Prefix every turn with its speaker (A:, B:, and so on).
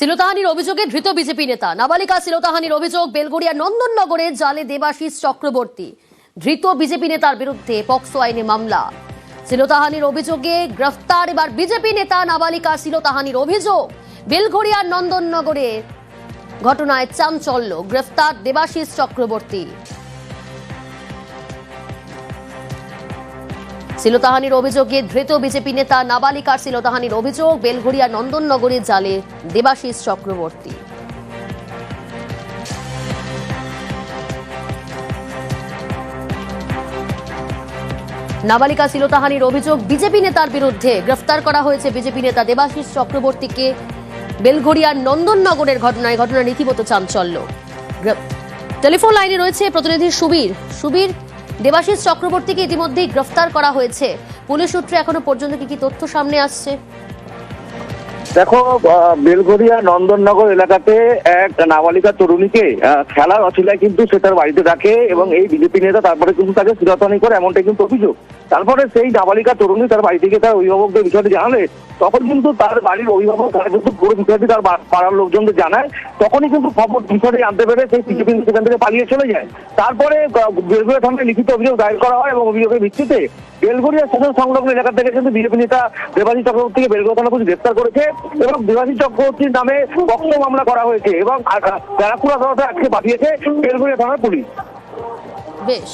A: শিলতাহানির অভিযোগে ধৃত বিজেপি নেতা। নাবালিকা শিলতাহানির অভিযোগ বেলগড়িয়া নন্দননগরে জালে দেবাশিস চক্রবর্তী। ধৃত বিজেপি নেতার বিরুদ্ধে পক্সো আইনে মামলা। শিলতাহানির অভিযোগে গ্রেফতার এবার বিজেপি নেতা নাবালিকা শিলতাহানির অভিযোগ। বেলঘড়িয়ার নন্দননগরে ঘটনায় চাঞ্চল্য। গ্রেফতার দেবাশিস চক্রবর্তী। শিলতাহানির অভিযোগে ধৃত বিজেপি নেতা নাবালিকার শিলতাহানির অভিযোগ বেলঘড়িয়া নন্দননগরে জালে দেবাশিস চক্রবর্তী। নাবালিকা শিলতাহানির অভিযোগ বিজেপি নেতার বিরুদ্ধে গ্রেফতার করা হয়েছে বিজেপি নেতা দেবাশিস চক্রবর্তীকে বেলঘড়িয়ার নন্দননগরের ঘটনায় ঘটনা রীতিমতো চাঞ্চল্য। টেলিফোন লাইনে রয়েছে প্রতিনিধি সুবীর। সুবীর দেবাশিস চক্রবর্তীকে ইতিমধ্যেই গ্রেফতার করা হয়েছে। পুলিশ সূত্রে এখনও পর্যন্ত কি কি তথ্য সামনে আসছে?
B: দেখো বেলঘরিয়া নন্দননগর এলাকাতে এক নাবালিকা তরুণীকে খেলার অছিলায় কিন্তু সে তার বাড়িতে রাখে এবং এই বিজেপি নেতা তারপরে কিন্তু তাকে শিরতানি করে এমনটাই কিন্তু অভিযোগ। তারপরে সেই নাবালিকা তরুণী তার বাড়ি থেকে তার অভিভাবকদের বিষয়টি জানালে, তখন কিন্তু তার বাড়ির অভিভাবক তারা কিন্তু পুরো বিষয়টি তার পাড়ার লোকজনদের জানায়। তখনই কিন্তু খবর বিষয়টি জানতে পেরে সেই বিজেপি সেখান থেকে পালিয়ে চলে যায়। তারপরে বেলঘরিয়া থানায় লিখিত অভিযোগ দায়ের করা হয় এবং অভিযোগের ভিত্তিতে বেলঘরিয়া স্টেশন সংলগ্ন এলাকা থেকে কিন্তু বিজেপি নেতা দেবাজী চক্রবর্তীকে বেলগড়া থানা পুলিশ গ্রেফতার করেছে এবং দেবাজী চক্রবর্তীর নামে পক্ষ মামলা করা হয়েছে এবং ব্যারাকপুর আদালতে আজকে পাঠিয়েছে বেলগড়িয়া থানার পুলিশ।
A: বেশ।